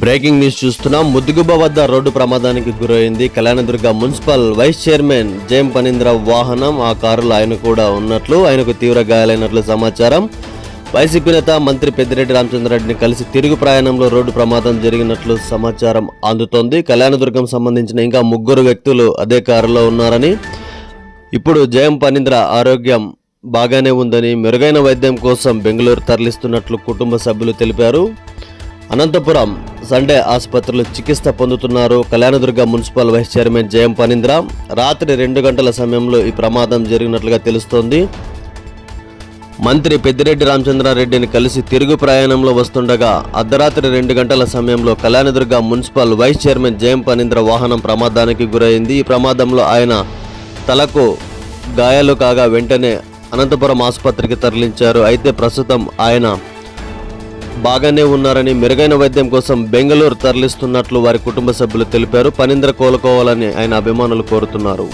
Breaking news చూస్తున్నాం. ముద్దుగుబ వద్ద road ప్రమాదానికి గురైంది కళ్యాణదుర్గ మున్సిపల్ వైస్ చైర్మన్ జయం పనీంద్ర వాహనం. ఆ కారులో ఆయన కూడా ఉన్నట్లు ఆయనకు తీవ్ర గాయాలైనట్లు సమాచారం. వైసీపీ నేత మంత్రి పెద్దిరెడ్డి రామచంద్రరెడ్డిని కలిసి తిరుగు ప్రయాణంలో రోడ్డు ప్రమాదం జరిగినట్లు సమాచారం అందుతోంది. కళ్యాణదుర్గం సంబంధించిన ఇంకా ముగ్గురు వ్యక్తులు అదే కారులో ఉన్నారని ఇప్పుడు జయం పనీంద్ర ఆరోగ్యం బాగానే ఉందని మెరుగైన వైద్యం కోసం బెంగళూరు తరలిస్తున్నట్లు కుటుంబ సభ్యులు తెలిపారు. అనంతపురం సండే ఆసుపత్రిలో చికిత్స పొందుతున్నారు కళ్యాణదుర్గ మున్సిపల్ వైస్ చైర్మన్ జయం పనీంద్ర. రాత్రి రెండు గంటల సమయంలో ఈ ప్రమాదం జరిగినట్లుగా తెలుస్తోంది. మంత్రి పెద్దిరెడ్డి రామచంద్రారెడ్డిని కలిసి తిరుగు ప్రయాణంలో వస్తుండగా అర్ధరాత్రి రెండు గంటల సమయంలో కళ్యాణదుర్గ మున్సిపల్ వైస్ చైర్మన్ జయం పనీంద్ర వాహనం ప్రమాదానికి గురైంది. ఈ ప్రమాదంలో ఆయన తలకు గాయాలు కాగా వెంటనే అనంతపురం ఆసుపత్రికి తరలించారు. అయితే ప్రస్తుతం ఆయన బాగానే ఉన్నారని మెరుగైన వైద్యం కోసం బెంగళూరు తరలిస్తున్నట్లు వారి కుటుంబ సభ్యులు తెలిపారు. పనీంద్ర కోలుకోవాలని ఆయన అభిమానులు కోరుతున్నారు.